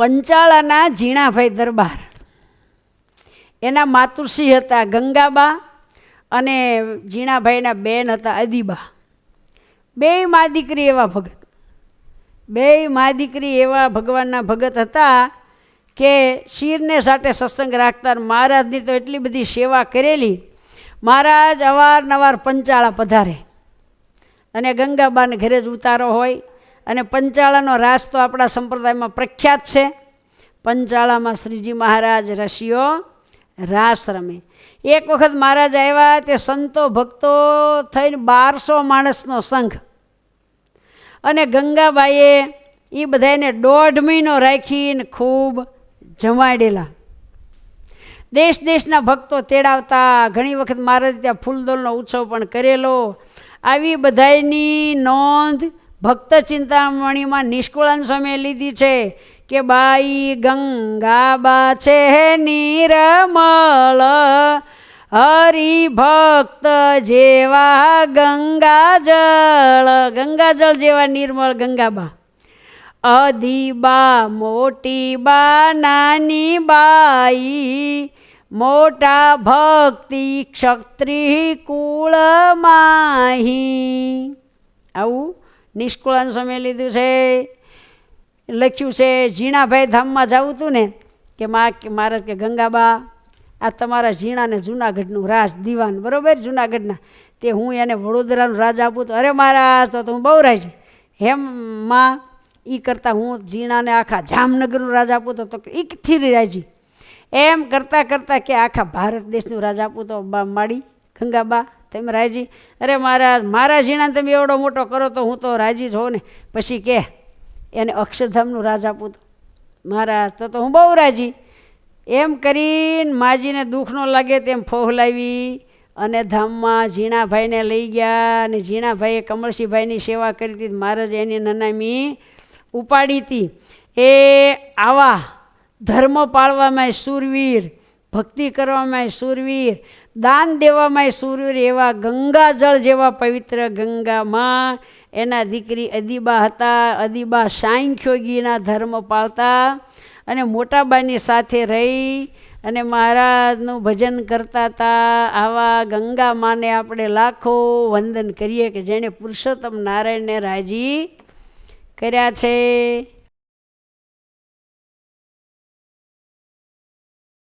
પંચાળાના ઝીણાભાઈ દરબાર. એના માતુશ્રી હતા ગંગાબા અને ઝીણાભાઈના બેન હતા અદીબા બેય મા દીકરી એવા ભગત. બેય મા દીકરી એવા ભગવાનના ભગત હતા કે શિરને સાથે સત્સંગ રાખતા મહારાજની તો એટલી બધી સેવા કરેલી. મહારાજ અવારનવાર પંચાળા પધારે. અને ગંગાબાને ઘરે જ ઉતારો હોય. અને પંચાળાનો રાસ તો આપણા સંપ્રદાયમાં પ્રખ્યાત છે. પંચાળામાં શ્રીજી મહારાજ રસીઓ રાસ રમે. એક વખત મહારાજ આવ્યા તે સંતો ભક્તો થઈને બારસો માણસનો સંઘ. અને ગંગાબાઈએ એ બધાને દોઢ મહિનો રાખીને ખૂબ જમાડેલા. દેશ દેશના ભક્તો તેડાવતા, ઘણી વખત મહારાજ ત્યાં ફૂલદોલનો ઉત્સવ પણ કરેલો. આવી બધાયની નોંધ ભક્ત ચિંતામણીમાં નિષ્કુળન સમય લીધી છે કે બાઈ ગંગાબા છે નિરમળ હરિભક્ત જેવા ગંગાજળ ગંગાજળ જેવા નિર્મળ ગંગાબા અદીબા મોટી બા, નાની બાઈ, મોટા ભક્તિ ક્ષત્રિય કુળ માહી. આવું નિષ્કુળાન સમય લીધું છે. લખ્યું છે, ઝીણાભાઈ ધામમાં જવું હતું ને, કે મા, કે મહારાજ કે ગંગાબા, આ તમારા ઝીણાને જુનાગઢનું રાજ દીવાન, બરોબર? જુનાગઢના. તે હું એને વડોદરાનું રાજ આપું તો, અરે મહારાજ, તો હું બહુ રાજ. હેમ, માં એ કરતાં હું ઝીણાને આખા જામનગરનું રાજ આપું તો એકથી રાજી. એમ કરતાં કરતાં કે આખા ભારત દેશનું રાજ આપું તો, બા, માડી, ગંગાબા તમે રાજી? અરે મારા મારા ઝીણાને તમે એવડો મોટો કરો તો હું તો રાજી હોઉં ને. પછી કે, એને અક્ષરધામનું રાજ આપું તો. મારા, તો તો હું બહુ રાજી. એમ કરીને માજીને દુઃખ ન લાગે તેમ ફોહલાવી અને ધામમાં ઝીણાભાઈને લઈ ગયા અને ઝીણાભાઈએ કમળસિંહભાઈની સેવા કરી હતી. મહારાજ એની નનામી ઉપાડી હતી. એ આવા ધર્મ પાળવામાં શૂરવીર ભક્તિ કરવામાં સુરવીર, દાન દેવામાં સુરવીર એવા ગંગાજળ જેવા પવિત્ર ગંગામાં એના દીકરી અદીબા હતા. અદીબા સાંખ્યોગીના ધર્મ પાળતા અને મોટાબાની સાથે રહી અને મહારાજનું ભજન કરતા હતા. આવા ગંગા માને આપણે લાખો વંદન કરીએ કે જેણે પુરુષોત્તમ નારાયણને રાજી કર્યા છે.